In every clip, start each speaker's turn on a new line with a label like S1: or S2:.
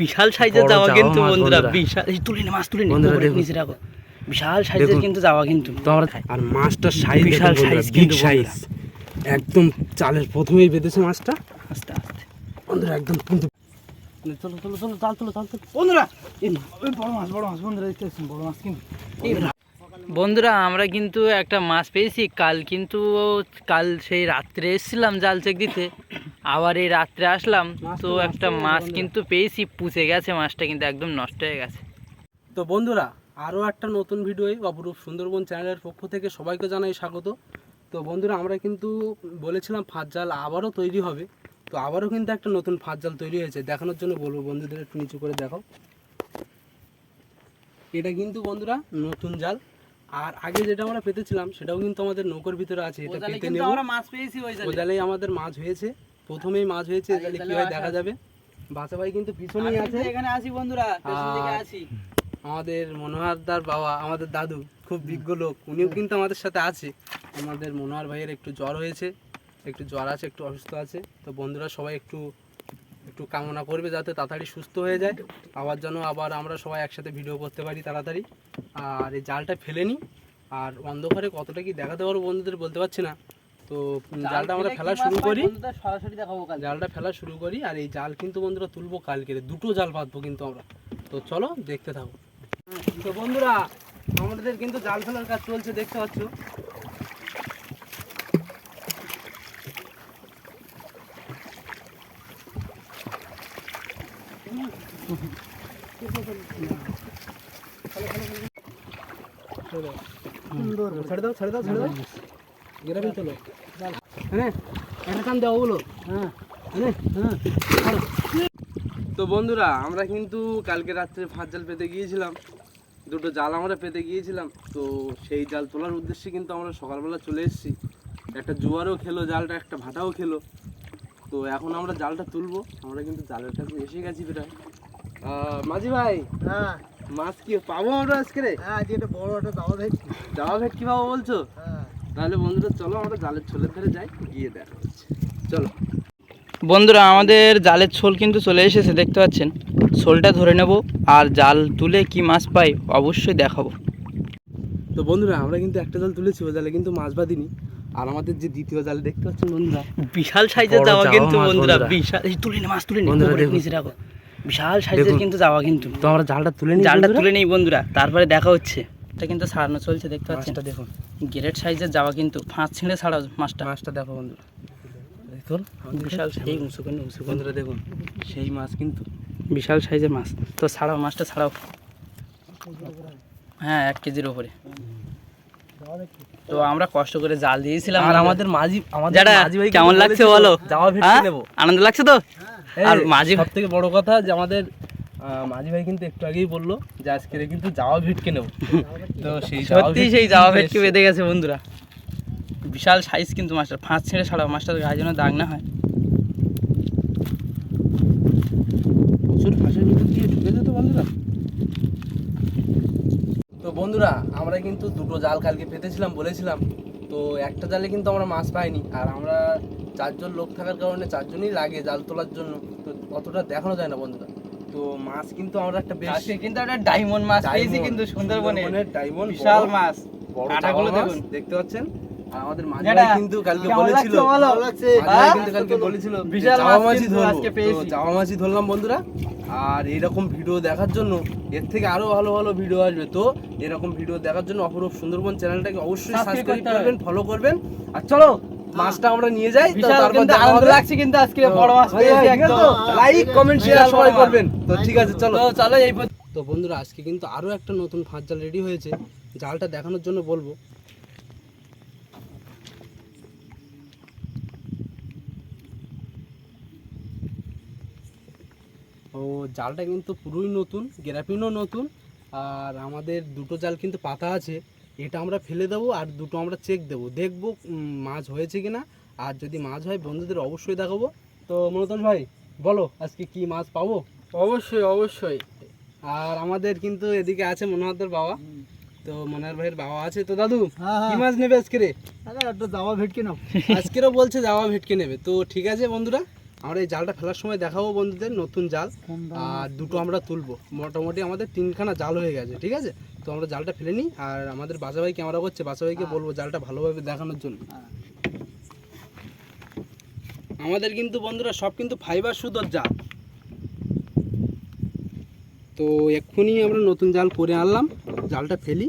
S1: বিশাল সাইজের যাওয়া কিন্তু বন্ধুরা। বিশাল এই তুলে নে মাছ তুলে নে।
S2: বন্ধুরা দেখো।
S1: নিচে রাখো বিশাল সাইজের কিন্তু যাওয়া কিন্তু।
S2: আর মাছটার সাইজ
S1: বিশাল
S2: সাইজ বিগ সাইজ একদম চালের প্রথমেই বেঁধেছে মাছটা।
S1: আস্তে আস্তে।
S2: বন্ধুরা একদম কিন্তু
S1: চলো চলো চলো চাল চলো চাল চলো বন্ধুরা এই
S3: বড় মাছ বড় মাছ বন্ধুরা দেখতে বড় মাছ কিন্তু।
S1: বন্ধুরা আমরা কিন্তু একটা মাছ পেয়েছি। কাল কিন্তু কাল সেই রাত্রে এসেছিলাম জাল চেক দিতে। আবার এই রাত্রে আসলাম। তো একটা মাছ কিন্তু পেয়েছি পুষে গেছে মাছটা কিন্তু একদম নষ্ট হয়ে গেছে।
S2: তো বন্ধুরা আরও একটা নতুন ভিডিওয় অপরূপ সুন্দরবন চ্যানেলের পক্ষ থেকে সবাইকে জানাই স্বাগত। তো বন্ধুরা আমরা কিন্তু বলেছিলাম ফাঁদ জাল আবারও তৈরি হবে। তো আবারও কিন্তু একটা নতুন ফাঁদ জাল তৈরি হয়েছে। দেখানোর জন্য বলব বন্ধুদের একটু নিচু করে দেখো। এটা কিন্তু বন্ধুরা নতুন জাল। আর আগে যেটা আমরা পেতেছিলাম সেটাও কিন্তু আমাদের নৌকোর ভিতরে আছে এটা পেতে নেব।
S1: মাছ পেয়েছি ওই
S2: জালেই আমাদের মাছ হয়েছে প্রথমেই মাছ হয়েছে জালে কি হয় দেখা যাবে। বাচ্চা ভাই কিন্তু পিছনেই আছে।
S1: এখানে আসি বন্ধুরা পেছন দিকে আসি।
S2: আমাদের মনোহরদার বাবা আমাদের দাদু খুব বিজ্ঞ লোক উনিও কিন্তু আমাদের সাথে আছে। আমাদের মনোহর ভাইয়ের একটু জ্বর হয়েছে একটু জ্বর আছে একটু অসুস্থ আছে। তো বন্ধুরা সবাই একটু একটু কামনা করবে যাতে তাড়াতাড়ি সুস্থ হয়ে যায়। আবার যেন আবার আমরা সবাই একসাথে ভিডিও করতে পারি তাড়াতাড়ি। আর এই জালটা ফেলে নিই আর অন্ধকারে কতটা কি দেখাতে পারব বন্ধুদের বলতে পারছি না। তো জালটা আমরা ফেলা শুরু করি।
S1: সরাসরি দেখাবো
S2: জালটা ফেলা শুরু করি আর এই জাল কিন্তু বন্ধুরা তুলবো কালকে। দুটো জাল পাতবো কিন্তু আমরা। তো চলো দেখতে থাকো। তো বন্ধুরা আমাদের কিন্তু জাল ফেলার কাজ চলছে দেখতে পাচ্ছ? তো বন্ধুরা, আমরা কিন্তু কালকে রাত্রে ফাঁস জাল পেতে গিয়েছিলাম। দুটো জাল আমরা পেতে গিয়েছিলাম। তো সেই জাল তোলার উদ্দেশ্যে কিন্তু আমরা সকালবেলা চলে এসেছি। একটা জোয়ারও খেলো, জালটা, একটা ভাটাও খেলো। তো এখন আমরা জালটা তুলবো। আমরা কিন্তু জালের কাছে এসে গেছি প্রায়। মাঝি ভাই
S3: হ্যাঁ।
S2: মাছ কি পাবো আমরা আজকে রে?
S3: হ্যাঁ যে এটা বড় একটা দাওয়া
S2: কি পাবো বলছো?
S3: হ্যাঁ।
S2: তাহলে বন্ধুরা চলো আমরা জালের ছোলের ধারে যাই গিয়ে দেখা হচ্ছে। চলো।
S1: বন্ধুরা আমাদের জালের ছোল কিন্তু চলে এসেছে দেখতে পাচ্ছেন? ছোলটা ধরে নেব আর জাল তুলে কি মাছ পাই অবশ্যই দেখাবো।
S2: তো বন্ধুরা আমরা কিন্তু একটা জাল তুলেছি ও জালে কিন্তু মাছ বাঁধিনি। আর আমাদের যে দ্বিতীয় জাল দেখতে পাচ্ছেন বন্ধুরা
S1: বিশাল সাইজের যাওয়া কিন্তু বন্ধুরা। বিশাল এই তুলে মাছ তুলে
S2: বন্ধুরা
S1: নিচে রাখো। বিশাল সাইজের কিন্তু যাওয়া কিন্তু।
S2: তো আমরা জালটা তুলে নিই
S1: জালটা তুলে নেই বন্ধুরা তারপরে দেখা হচ্ছে। এটা কিন্তু ছাড়ানো চলছে দেখতে পাচ্ছেন?
S2: মাছটা দেখুন।
S1: গ্রেট সাইজের যাওয়া কিন্তু ফাঁস ছিঁড়ে ছাড়াও মাছটা।
S2: মাছটা দেখো বন্ধুরা দেখুন
S1: বিশাল সেই উঁচু করে উঁচু
S2: বন্ধুরা দেখুন সেই মাছ কিন্তু।
S1: বিশাল সাইজের মাছ। তো ছাড়াও মাছটা ছাড়াও। হ্যাঁ এক কেজির ওপরে তো আমরা কষ্ট করে জাল দিয়েছিলাম
S2: আর আমাদের মাঝি আমাদের
S1: কেমন লাগছে বলো?
S2: যাওয়া ভেটকি
S1: হ্যাঁ?
S2: নেব।
S1: আনন্দ লাগছে তো? আর মাঝি
S2: সব থেকে বড় কথা যে আমাদের মাঝি ভাই কিন্তু একটু আগেই বলল যে আজকে কিন্তু যাওয়া ভেটকে নেব। তো সেই
S1: সত্যি সেই যাওয়া ভেটকি। বেঁধে গেছে বন্ধুরা। বিশাল সাইজ কিন্তু মাছটা ফাঁস ছেড়ে ছাড়াও মাছটার গায়ে যেন দাগ না হয়।
S2: প্রচুর ফাঁসের ভিতর দিয়ে ঢুকেছে তো বন্ধুরা। তো বন্ধুরা আমরা কিন্তু দুটো জাল কালকে পেতেছিলাম বলেছিলাম। তো একটা জালে কিন্তু আমরা মাছ পাইনি। আর আমরা চারজন লোক থাকার কারণে চারজনই লাগে জাল তোলার জন্য তো অতটা দেখানো যায় না বন্ধুরা। তো মাছ কিন্তু আমরা একটা বেশ
S1: কিন্তু একটা ডায়মন্ড মাছ পেয়েছি কিন্তু সুন্দরবনে।
S2: diamond
S1: বিশাল মাছ।
S2: বড়
S1: কাঁটাগুলো
S2: চাওয়া
S1: দেখুন।
S2: দেখতে পাচ্ছেন? আর আমাদের মাঝি কিন্তু কালকে বলেছিল
S3: ভালো লাগছে
S1: হ্যাঁ?
S2: কিন্তু কালকে বলেছিল যে
S1: বিশাল মাছ কিন্তু
S2: ধরবো।
S1: পেয়েছি।
S2: মাছই ধরলাম বন্ধুরা। আর এরকম ভিডিও দেখার জন্য এর থেকে আরও ভালো ভালো ভিডিও আসবে। তো এরকম ভিডিও দেখার জন্য অপরূপ সুন্দরবন চ্যানেলটাকে অবশ্যই সাবস্ক্রাইব করবেন ফলো করবেন। আর চলো মাছটা আমরা নিয়ে যাই তো তারপর
S1: আনন্দ লাগছে কিন্তু আজকে বড় মাছ পেয়েছি একদম।
S2: লাইক কমেন্ট শেয়ার সবাই করবেন। তো ঠিক আছে চলো।
S1: তো চলো এই
S2: তো বন্ধুরা আজকে কিন্তু আরও একটা নতুন ফাঁস জাল রেডি হয়েছে। জালটা দেখানোর জন্য বলব। ও জালটা কিন্তু পুরোই নতুন গ্রাফিনও নতুন আর আমাদের দুটো জাল কিন্তু পাতা আছে। এটা আমরা ফেলে দেবো আর দুটো আমরা চেক দেবো। দেখব মাছ হয়েছে কিনা। আর যদি মাছ হয় বন্ধুদের অবশ্যই দেখাবো। তো মনোতন ভাই বলো আজকে কি মাছ পাবো?
S1: অবশ্যই অবশ্যই।
S2: আর আমাদের কিন্তু এদিকে আছে মনোহরদের বাবা। তো মনোহর ভাইয়ের বাবা আছে। তো দাদু
S3: হ্যাঁ
S2: কি
S3: হ্যাঁ
S2: মাছ নেবে আজকে রে?
S3: একটা দাওয়া ভেটকি নাও।
S2: আজকেরও বলছে যাওয়া ভেটকে নেবে। তো ঠিক আছে বন্ধুরা আমরা এই জালটা ফেলার সময় দেখাবো বন্ধুদের নতুন জাল। আর দুটো আমরা তুলবো। মোটামুটি আমাদের তিনখানা জাল হয়ে গেছে ঠিক আছে? তো আমরা জালটা ফেলে নিই আর আমাদের বাসা ভাই ক্যামেরা করছে বাসা ভাইকে বলব জালটা ভালোভাবে দেখানোর জন্য। আমাদের কিন্তু বন্ধুরা সব কিন্তু ফাইবার সুতোর জাল। তো এক্ষুনি আমরা নতুন জাল করে আনলাম জালটা ফেলি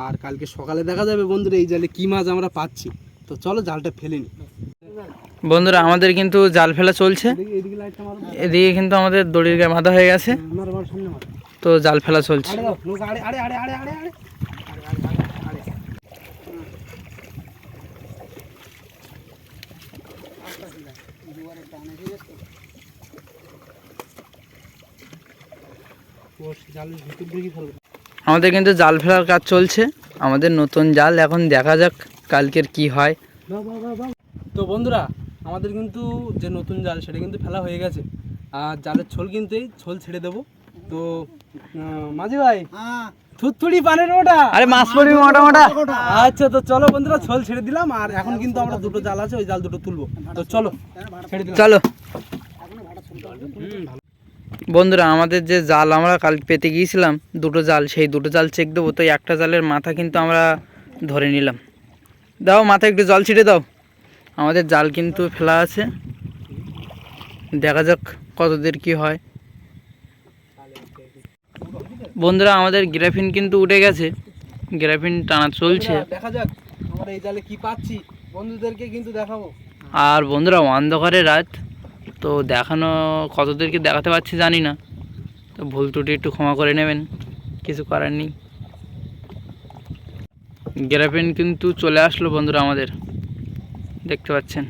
S2: আর কালকে সকালে দেখা যাবে বন্ধুরা এই জালে কি মাছ আমরা পাচ্ছি। তো চলো জালটা ফেলে নিই।
S1: বন্ধুরা আমাদের কিন্তু জাল ফেলা চলছে।
S2: এদিকে
S1: কিন্তু আমাদের দড়ির গায়ে বাঁধা হয়ে গেছে। তো জাল ফেলা চলছে। আমাদের কিন্তু জাল ফেলার কাজ চলছে। আমাদের নতুন জাল এখন দেখা যাক কালকের কি হয়।
S2: তো বন্ধুরা আমাদের কিন্তু যে নতুন জাল সেটা কিন্তু ফেলা হয়ে গেছে। আর জালের ছোল কিন্তু এই ছোল ছেড়ে দেবো। তো মাঝি ভাই থুতথুড়ি পানের ওটা?
S1: আরে মাছ পড়বি মোটা মোটা।
S2: আচ্ছা তো চলো বন্ধুরা ছোল ছেড়ে দিলাম। আর এখন কিন্তু আমরা দুটো জাল আছে ওই জাল দুটো তুলবো। তো চলো ছেড়ে দিলাম।
S1: চলো। বন্ধুরা আমাদের যে জাল আমরা কাল পেতে গিয়েছিলাম দুটো জাল সেই দুটো জাল চেক দেবো। তো একটা জালের মাথা কিন্তু আমরা ধরে নিলাম। দাও মাথায় একটু জল ছিটে দাও। আমাদের জাল কিন্তু ফেলা আছে। দেখা যাক কতদের কি হয়। বন্ধুরা আমাদের গ্রাফিন কিন্তু উঠে গেছে। গ্রাফিন টানা চলছে।
S2: দেখা যাক আমরা এই জালে কি পাচ্ছি। বন্ধুদেরকে কিন্তু দেখাবো।
S1: আর বন্ধুরা অন্ধকারে রাত। তো দেখানো কতদেরকে দেখাতে পারছি জানি না। তো ভুল ত্রুটি একটু ক্ষমা করে নেবেন। কিছু করার নেই। গ্রাফিন কিন্তু চলে আসলো বন্ধুরা আমাদের। দেখতে পাচ্ছেন।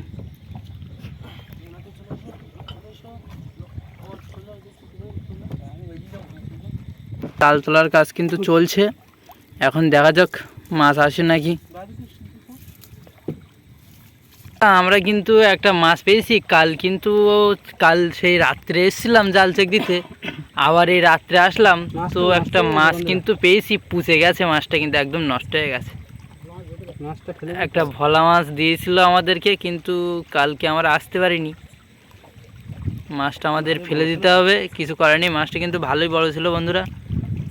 S1: তাল তোলার কাজ কিন্তু চলছে। এখন দেখা যাক মাছ আসে নাকি। আমরা কিন্তু একটা মাছ পেয়েছি। কাল কিন্তু কাল সেই রাত্রে এসেছিলাম জাল চেক দিতে। আবার এই রাত্রে আসলাম। তো একটা মাছ কিন্তু পেয়েছি। পুষে গেছে মাছটা কিন্তু একদম নষ্ট হয়ে গেছে। একটা ভোলা মাছ দিয়েছিল আমাদেরকে কিন্তু কালকে আমরা আসতে পারিনি। মাছটা আমাদের ফেলে দিতে হবে কিছু করার নেই। মাছটা কিন্তু ভালোই বড় ছিল বন্ধুরা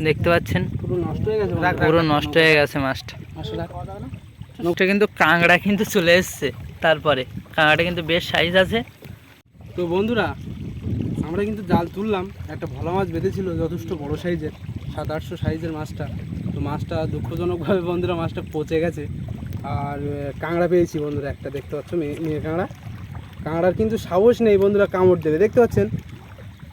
S1: দেখতে পাচ্ছেন।
S2: পুরো নষ্ট হয়ে গেছে
S1: পুরো নষ্ট হয়ে গেছে মাছটা। মাছটা কিন্তু কাঁকড়া কিন্তু চলে এসছে তারপরে। কাঁকড়াটা কিন্তু বেশ সাইজ আছে।
S2: তো বন্ধুরা আমরা কিন্তু জাল তুললাম। একটা ভোলা মাছ বেঁধেছিল যথেষ্ট বড় সাইজের সাত আটশো সাইজের মাছটা। তো মাছটা দুঃখজনকভাবে বন্ধুরা মাছটা পচে গেছে। আর কাঁকড়া পেয়েছি বন্ধুরা একটা দেখতে পাচ্ছ মেয়ে কাঁকড়া। কাঁকড়ার কিন্তু সাহস নেই বন্ধুরা কামড় দেবে দেখতে পাচ্ছেন?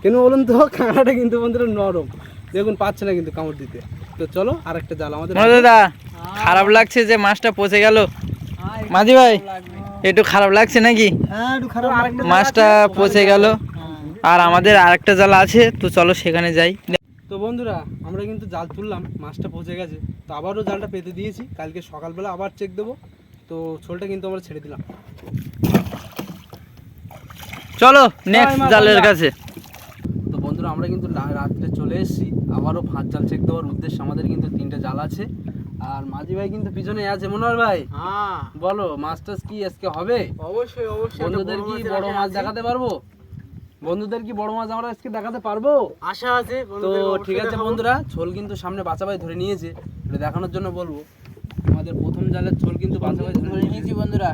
S2: কেন বলুন তো? কাঁকড়াটা কিন্তু বন্ধুরা নরম। দেখুন পাচ্ছে না কিন্তু কামড় দিতে। তো চলো আর একটা জাল আমাদের
S1: দাদা খারাপ লাগছে যে মাছটা পচে গেল। মাঝি ভাই একটু খারাপ লাগছে নাকি?
S3: হ্যাঁ একটু খারাপ
S1: মাছটা পচে গেল। আর আমাদের আরেকটা জাল আছে তো চলো সেখানে যাই।
S2: তো বন্ধুরা আমরা কিন্তু জাল তুললাম মাছটা পচে গেছে। তো আবারও জালটা পেতে দিয়েছি কালকে সকালবেলা আবার চেক দেবো। তো ছোলটা কিন্তু আমরা ছেড়ে দিলাম।
S1: চলো নেক্সট জালের কাছে।
S2: তো বন্ধুরা আমরা কিন্তু রাত্রে চলে এসেছি। আবারও ভাত জাল চেক দেওয়ার উদ্দেশ্যে আমাদের কিন্তু তিনটে জাল আছে। আর মাঝি ভাই কিন্তু পিছনে আছে মনোহর ভাই।
S3: হ্যাঁ।
S2: বলো মাছ টাছ কি আজকে হবে?
S3: অবশ্যই অবশ্যই
S2: বন্ধুদের কি বড় মাছ দেখাতে পারব? বন্ধুদের কি বড় মাছ আমরা আজকে দেখাতে পারব?
S3: আশা আছে
S2: তো ঠিক আছে বন্ধুরা ছোল কিন্তু সামনে বাচ্চা ভাই ধরে নিয়েছে। এটা দেখানোর জন্য বলব। আমাদের প্রথম জালের ছোল কিন্তু বাচ্চা ভাই ধরে নিয়েছি।
S1: বন্ধুরা।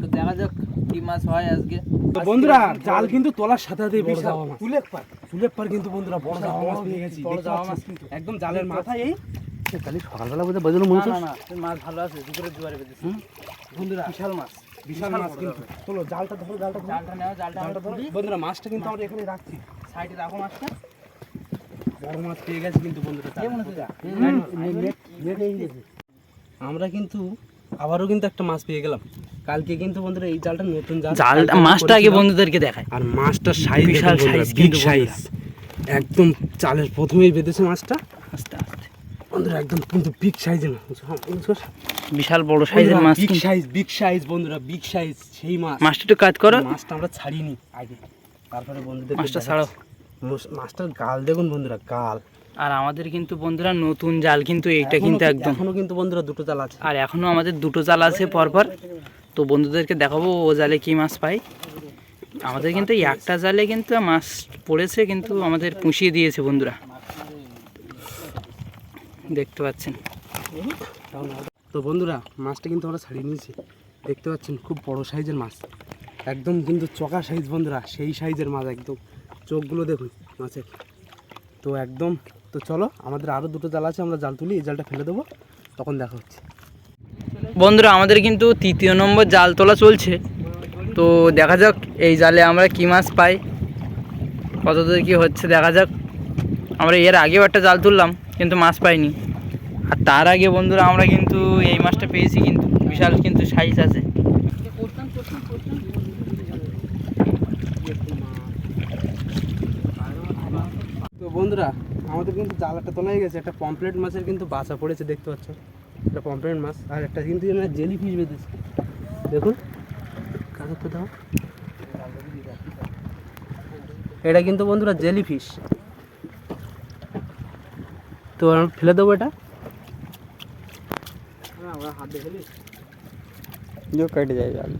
S1: তো দেখা যাক কি মাছ হয় আজকে।
S2: তো বন্ধুরা জাল কিন্তু তোলার সাথে সাথে বিশাল।
S3: তুলেক পার
S2: ফুলের পার কিন্তু বন্ধুরা বড় জামা মাছ পেয়ে গেছি।
S3: বড়
S2: পাচ্ছি।
S3: মাছ কিন্তু।
S2: একদম জালের মাথা এই কালি সকালবেলা বোধহয় বাজলো মনে
S1: না না মাছ ভালো আছে দুপুরে জোয়ারে বেঁধেছে।
S2: বন্ধুরা
S3: বিশাল মাছ।
S2: বিশাল মাছ কিন্তু। চলো জালটা ধরো জালটা
S1: জালটা নেওয়া জালটা আমরা ধরি।
S2: বন্ধুরা মাছটা কিন্তু আমরা এখানে রাখছি।
S1: সাইডে রাখো মাছটা।
S2: বড় মাছ পেয়ে গেছে কিন্তু বন্ধুরা আমরা কিন্তু আবারও কিন্তু একটা মাছ পেয়ে গেলাম। কালকে কিন্তু বন্ধুরা এই জালটা নতুন জাল
S1: জালটা মাছটা আগে বন্ধুদেরকে দেখায়
S2: আর মাছটার সাইজ
S1: বিশাল
S2: সাইজ বিগ
S1: কিন্তু
S2: সাইজ একদম চালের প্রথমেই বেঁধেছে মাছটা।
S1: আস্তে আস্তে।
S2: বন্ধুরা একদম কিন্তু বিগ সাইজের মাছ।
S1: বিশাল বড় সাইজের মাছ
S2: বিগ সাইজ বিগ সাইজ বন্ধুরা বিগ সাইজ সেই মাছ।
S1: মাছটা একটু কাজ করো।
S2: মাছটা আমরা ছাড়িনি আগে। তারপরে বন্ধুদের
S1: মাছটা ছাড়ো।
S2: মাছটার গাল দেখুন বন্ধুরা গাল।
S1: আর আমাদের কিন্তু বন্ধুরা নতুন জাল কিন্তু এইটা কিন্তু একদম।
S2: এখনও কিন্তু বন্ধুরা দুটো জাল আছে।
S1: আর এখনও আমাদের দুটো জাল আছে পরপর। তো বন্ধুদেরকে দেখাবো ও জালে কি মাছ পাই আমাদের কিন্তু এই একটা জালে কিন্তু মাছ পড়েছে কিন্তু আমাদের পুষিয়ে দিয়েছে বন্ধুরা। দেখতে পাচ্ছেন।
S2: তো বন্ধুরা, মাছটা কিন্তু আমরা ছাড়িয়ে নিয়েছি। দেখতে পাচ্ছেন, খুব বড় সাইজের মাছ। একদম কিন্তু চকা সাইজ বন্ধুরা, সেই সাইজের মাছ একদম। চোখগুলো দেখুন মাছের। তো একদম, তো চলো, আমাদের আরও দুটো জাল আছে, আমরা জাল তুলি, এই জালটা ফেলে দেবো, তখন দেখা হচ্ছে।
S1: বন্ধুরা, আমাদের কিন্তু তৃতীয় নম্বর জাল তোলা চলছে। তো দেখা যাক, এই জালে আমরা কি মাছ পাই কত দূর কী হচ্ছে, দেখা যাক। আমরা এর আগেও একটা জাল তুললাম, কিন্তু মাছ পাইনি। আর তার আগে বন্ধুরা আমরা কিন্তু এই মাছটা পেয়েছি কিন্তু, বিশাল কিন্তু সাইজ আছে।
S2: তো বন্ধুরা, আমাদের কিন্তু জালাটা তোলা গেছে, একটা পমপ্লেট মাছের কিন্তু বাসা পড়েছে, দেখতে পাচ্ছ? একটা পমপ্লেট মাছ, আর একটা কিন্তু জেলি ফিশ বেঁধেছে। দেখুন তো দাও এটা কিন্তু বন্ধুরা জেলি ফিশ তো ফেলে দেবো এটা। দেখে
S3: কেটে যায় জাল।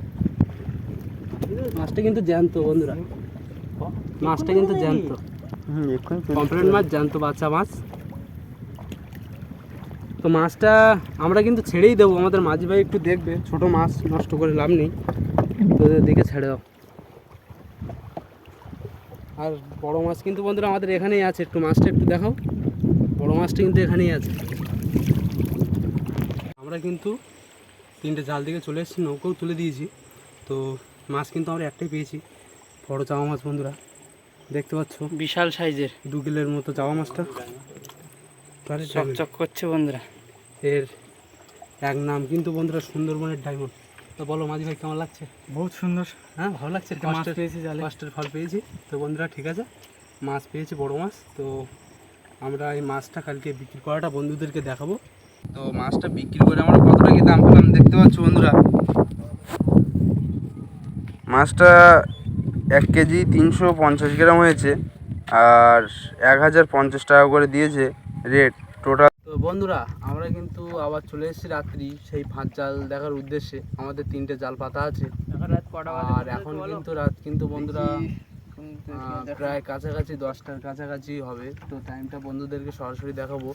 S2: মাছটা কিন্তু জ্যান্ত বন্ধুরা। মাছটা কিন্তু জ্যান্ত। কমপ্লেট মাছ জ্যান্ত বাচ্চা মাছ। তো মাছটা আমরা কিন্তু ছেড়েই দেবো। আমাদের মাঝি ভাই একটু দেখবে। ছোট মাছ নষ্ট করে লাভ নেই। তো ওদের দিকে ছেড়ে দাও। আর বড় মাছ কিন্তু বন্ধুরা আমাদের এখানেই আছে। একটু মাছটা একটু দেখাও। বড় মাছটা কিন্তু এখানেই আছে। আমরা কিন্তু তিনটে জাল দিকে চলে এসেছি নৌকাও তুলে দিয়েছি। তো মাছ কিন্তু আমরা একটাই পেয়েছি বড় চাওয়া মাছ বন্ধুরা দেখতে পাচ্ছ?
S1: বিশাল সাইজের।
S2: দু কিলোর মতো যাওয়া মাছটা। তাহলে
S1: চকচক করছে বন্ধুরা।
S2: এর এক নাম কিন্তু বন্ধুরা সুন্দরবনের ডায়মন্ড। তো বলো মাঝি ভাই কেমন লাগছে?
S3: বহুত সুন্দর।
S2: হ্যাঁ ভালো লাগছে?
S3: মাছ পেয়েছি জালে।
S2: মাস্টার ফল পেয়েছি। তো বন্ধুরা ঠিক আছে মাছ পেয়েছি বড় মাছ। তো আমরা এই মাছটা কালকে বিক্রি করাটা বন্ধুদেরকে দেখাবো। তো মাছটা বিক্রি করে আমরা কত টাকা দাম পেলাম দেখতে পাচ্ছ বন্ধুরা?
S4: মাছটা এক কেজি তিনশো পঞ্চাশ গ্রাম হয়েছে আর এক হাজার পঞ্চাশ টাকা করে দিয়েছে রেট টোটাল।
S2: তো বন্ধুরা, আমরা কিন্তু আবার চলে এসেছি রাত্রি সেই ফাঁস জাল দেখার উদ্দেশ্যে। আমাদের তিনটে জাল পাতা আছে। আর এখন কিন্তু রাত কিন্তু বন্ধুরা প্রায় কাছাকাছি দশটার কাছাকাছি হবে। তো টাইমটা বন্ধুদেরকে সরাসরি দেখাবো।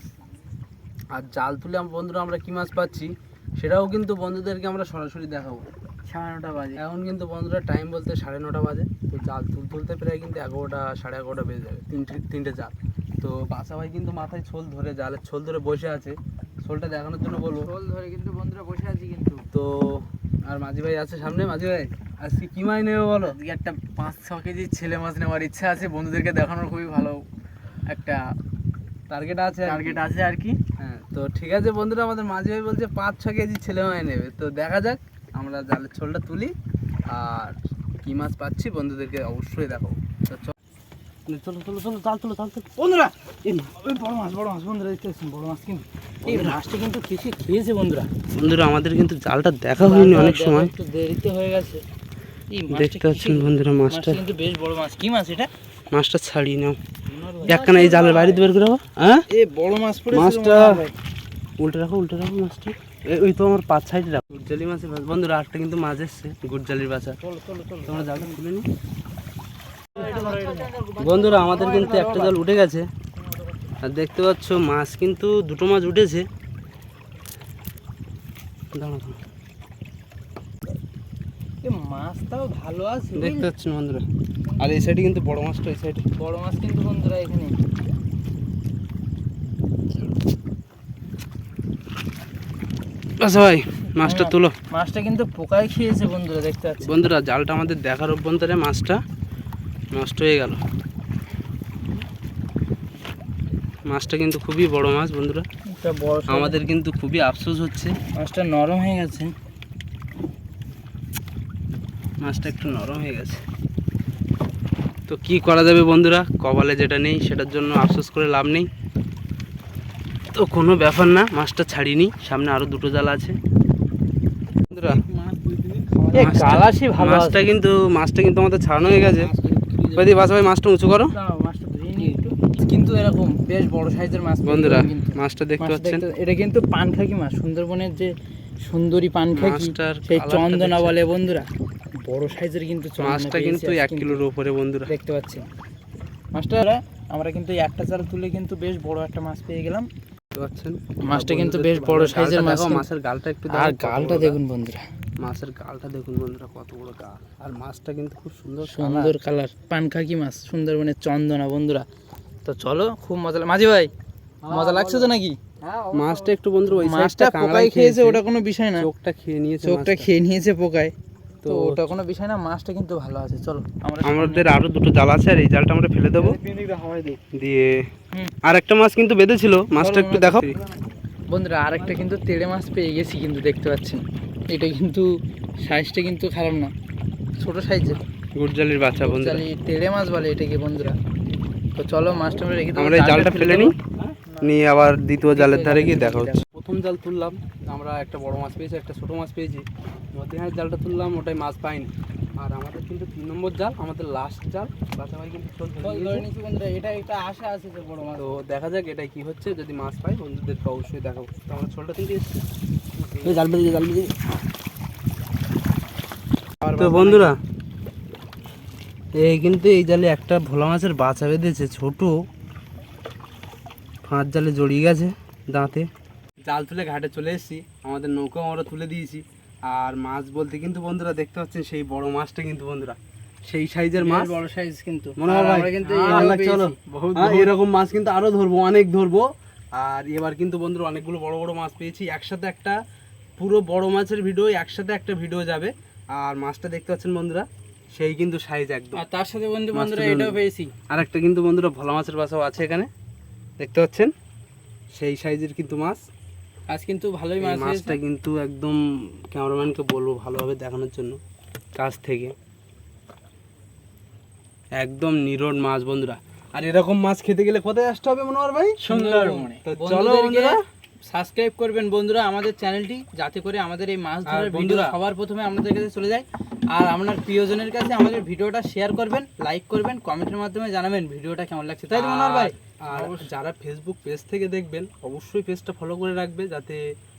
S2: আর জাল তুলে বন্ধুরা আমরা কি মাছ পাচ্ছি? সেটাও কিন্তু বন্ধুদেরকে আমরা সরাসরি দেখাবো।
S3: সাড়ে নটা বাজে।
S2: এখন কিন্তু বন্ধুরা টাইম বলতে সাড়ে নটা বাজে। তো জাল তুল তুলতে প্রায় কিন্তু এগারোটা সাড়ে এগারোটা বেজে যাবে তিনটে তিনটে জাল। তো বাসা ভাই কিন্তু মাথায় ছোল ধরে জালের ছোল ধরে বসে আছে। ছোলটা দেখানোর জন্য বলব।
S3: রোল ধরে কিন্তু বন্ধুরা বসে আছি কিন্তু।
S2: তো আর মাঝি ভাই আছে সামনে? মাঝি ভাই আজকে কি মাই নেবে বলো?
S3: আজকে একটা পাঁচ ছ কেজি ছেলে মাছ নেওয়ার ইচ্ছা আছে। বন্ধুদেরকে দেখানোর খুবই ভালো একটা
S2: টার্গেট আছে
S3: টার্গেট আছে আর কি?
S2: তো ঠিক আছে বন্ধুরা আমাদের মাঝে ভাই বলছে পাঁচ ছ কেজি ছেলে মাই নেবে। তো দেখা যাক আমরা জালের ছোলটা তুলি আর কি মাছ পাচ্ছি বন্ধুদেরকে অবশ্যই দেখাবো। তো চল- চলো চলো চলো জাল তুলো জাল তুলো
S1: বন্ধুরা এই বড় মাছ বড় মাছ বন্ধুরা দেখতে বড় মাছ কিন্তু। এই মাছটা কিন্তু কিছু খেয়েছে বন্ধুরা।
S2: বন্ধুরা আমাদের কিন্তু জালটা দেখা হয়নি অনেক
S1: দেখো,
S2: সময়।
S1: একটু দেরিতে হয়ে গেছে। এই মাছটা
S2: দেখতে পাচ্ছেন বন্ধুরা
S1: মাছটা কিন্তু বেশ বড় মাছ। কি মাছ এটা?
S2: মাছটা ছাড়িয়ে নাও। একখানা এই জালের বাইরে বের করে হ্যাঁ?
S1: এ বড় মাছ পড়েছে
S2: মাছটা উল্টে রাখো উল্টে রাখো মাছটা। ওই তো আমার পাঁচ সাইডে রাখো। গুড়জালি মাছের বাচ্চা বন্ধুরা আরেকটা কিন্তু মাছ এসছে গুড়জালির বাচ্চা তোমরা জালটা খুলে নি বন্ধুরা আমাদের কিন্তু একটা জাল উঠে গেছে। আর দেখতে পাচ্ছ মাছ কিন্তু দুটো মাছ উঠেছে।
S1: মাছটাও ভালো আছে
S2: দেখতে পাচ্ছেন বন্ধুরা? আর এই সাইডে কিন্তু বড় মাছটা এই সাইডে
S1: বড় মাছ কিন্তু বন্ধুরা এখানে।
S2: আচ্ছা ভাই মাছটা তুলো।
S1: মাছটা কিন্তু পোকায় খেয়েছে বন্ধুরা দেখতে পাচ্ছি
S2: বন্ধুরা জালটা আমাদের দেখার অভ্যন্তরে মাছটা নষ্ট হয়ে গেল। মাছটা কিন্তু খুবই বড় মাছ বন্ধুরা। আমাদের কিন্তু খুবই আফসোস হচ্ছে।
S1: মাছটা নরম হয়ে গেছে।
S2: মাছটা একটু নরম হয়ে গেছে। তো কি করা যাবে বন্ধুরা? কপালে যেটা নেই সেটার জন্য আফসোস করে লাভ নেই। তো কোনো ব্যাপার না মাছটা ছাড়িনি সামনে আরও দুটো জাল আছে। মাছটা- কিন্তু মাছটা কিন্তু আমাদের ছাড়ানো হয়ে গেছে। ভাই মাছটা উঁচু করো।
S1: কিন্তু এরকম বেশ বড় সাইজের মাছ
S2: বন্ধুরা মাছটা দেখতে পাচ্ছেন?
S1: এটা কিন্তু পানখাকি মাছ সুন্দরবনের যে সুন্দরী পানখাকি
S2: মাছটার
S1: সেই চন্দনা বলে বন্ধুরা। বড় সাইজের কিন্তু
S2: মাছটা কিন্তু এক কিলোর উপরে বন্ধুরা।
S1: দেখতে পাচ্ছেন। মাছটা আমরা কিন্তু একটা জাল তুলে কিন্তু বেশ বড় একটা মাছ পেয়ে গেলাম।
S2: দেখতে পাচ্ছেন
S1: মাছটা কিন্তু বেশ বড় সাইজের মাছ
S2: মাছের গালটা একটু
S1: আর গালটা দেখুন বন্ধুরা।
S2: মাছের গালটা দেখুন বন্ধুরা কত বড় গাল আর মাছটা কিন্তু খুব সুন্দর
S1: সুন্দর কালার। পানখাকি মাছ সুন্দরবনের চন্দনা বন্ধুরা। তো চলো খুব মজা লাগ- মাঝি ভাই মজা লাগছে তো নাকি?
S2: মাছটা একটু বন্ধুরা ওই
S1: মাছটা পোকায় খেয়েছে। ওটা কোনো বিষয় না।
S2: চোখটা খেয়ে নিয়েছে
S1: চোখটা খেয়ে নিয়েছে পোকায়। তো ওটা কোনো বিষয় না মাছটা কিন্তু ভালো আছে চলো। আমরা
S2: আমাদের আরও দুটো জাল আছে আর এই জালটা আমরা ফেলে দেবো। দিয়ে আর একটা মাছ কিন্তু বেঁধেছিল মাছটা একটু দেখাও।
S1: বন্ধুরা আরেকটা কিন্তু তেড়ে মাছ পেয়ে গেছি কিন্তু দেখতে পাচ্ছেন। এটা কিন্তু সাইজটা কিন্তু খারাপ না ছোট সাইজের।
S2: গুড়জালির বাচ্চা বন্ধুরা।
S1: তেড়ে মাছ বলে এটাকে বন্ধুরা। তো চলো মাছটা আমরা রেখে
S2: আমরা এই জালটা ফেলে নিই নিয়ে আবার দ্বিতীয় জালের ধারে গিয়ে দেখা হচ্ছে। প্রথম জাল তুললাম আমরা একটা বড় মাছ পেয়েছি একটা ছোটো মাছ পেয়েছি। মধ্যখানে জালটা তুললাম ওটাই মাছ পাইনি। আর আমাদের কিন্তু তিন নম্বর জাল আমাদের লাস্ট জাল বাচ্চাবাই কিন্তু
S1: এটা একটা আশা আছে যে বড় মাছ।
S2: তো দেখা যাক এটাই কি হচ্ছে যদি মাছ পাই বন্ধুদেরকে অবশ্যই দেখাবো। তো আমরা ছোটটা থেকে এসেছি।
S1: জাল বেঁধে জাল বেঁধে
S2: তো বন্ধুরা এই কিন্তু এই জালে একটা ভোলা মাছের বাচ্চা বেঁধেছে ছোট। ফাঁস জালে জড়িয়ে গেছে দাঁতে। জাল তুলে ঘাটে চলে এসেছি। আমাদের নৌকাও আমরা তুলে দিয়েছি। আর মাছ বলতে কিন্তু বন্ধুরা দেখতে পাচ্ছেন সেই বড় মাছটা কিন্তু বন্ধুরা। সেই সাইজের মাছ।
S1: বড় সাইজ কিন্তু।
S2: মনে হয়
S1: কিন্তু
S2: চলো। এরকম মাছ কিন্তু আরও ধরবো অনেক ধরবো। আর এবার কিন্তু বন্ধুরা অনেকগুলো বড় বড় মাছ পেয়েছি। একসাথে একটা পুরো বড় মাছের ভিডিও একসাথে একটা ভিডিও যাবে। আর মাছটা দেখতে পাচ্ছেন বন্ধুরা সেই কিন্তু সাইজ একদম।
S1: আর তার সাথে বন্ধু বন্ধুরা। এটাও পেয়েছি।
S2: আর একটা কিন্তু বন্ধুরা ভোলা মাছের বাসাও আছে এখানে। দেখতে পাচ্ছেন? সেই সাইজের কিন্তু মাছ।
S1: আজ কিন্তু ভালোই মাছ
S2: মাছটা কিন্তু একদম ক্যামেরাম্যানকে বলব ভালোভাবে দেখানোর জন্য কাছ থেকে। একদম নিরোড মাছ বন্ধুরা। আর এরকম মাছ খেতে গেলে কোথায় আসতে হবে মনোহর ভাই?
S1: সুন্দরবনে।
S2: তো চলো বন্ধুরা।
S1: সাবস্ক্রাইব করবেন বন্ধুরা আমাদের চ্যানেলটি যাতে করে আমাদের এই মাছ ধরার ভিডিও
S2: বন্ধুরা-
S1: সবার প্রথমে আপনাদের কাছে চলে যায়। আর আপনার প্রিয়জনের কাছে আমাদের ভিডিওটা শেয়ার করবেন লাইক করবেন কমেন্টের মাধ্যমে জানাবেন ভিডিওটা কেমন লাগছে। তাই তো মনোহর ভাই?
S2: আর যারা ফেসবুক পেজ থেকে দেখবেন অবশ্যই পেজটা ফলো করে রাখবে যাতে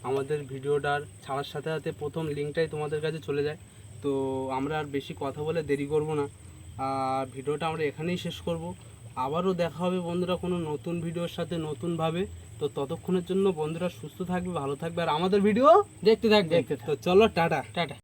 S2: আমাদের ভিডিওটার ছাড়ার সাথে সাথে প্রথম লিঙ্কটাই তোমাদের কাছে চলে যায়। তো আমরা আর বেশি কথা বলে দেরি করব না। আর ভিডিওটা আমরা এখানেই শেষ করব। আবারও দেখা হবে বন্ধুরা কোনো নতুন ভিডিওর সাথে নতুনভাবে। তো ততক্ষণের জন্য বন্ধুরা সুস্থ থাকবে ভালো থাকবে। আর আমাদের ভিডিও
S1: দেখতে থাক দেখতে
S2: তো চলো টাটা।
S1: টাটা।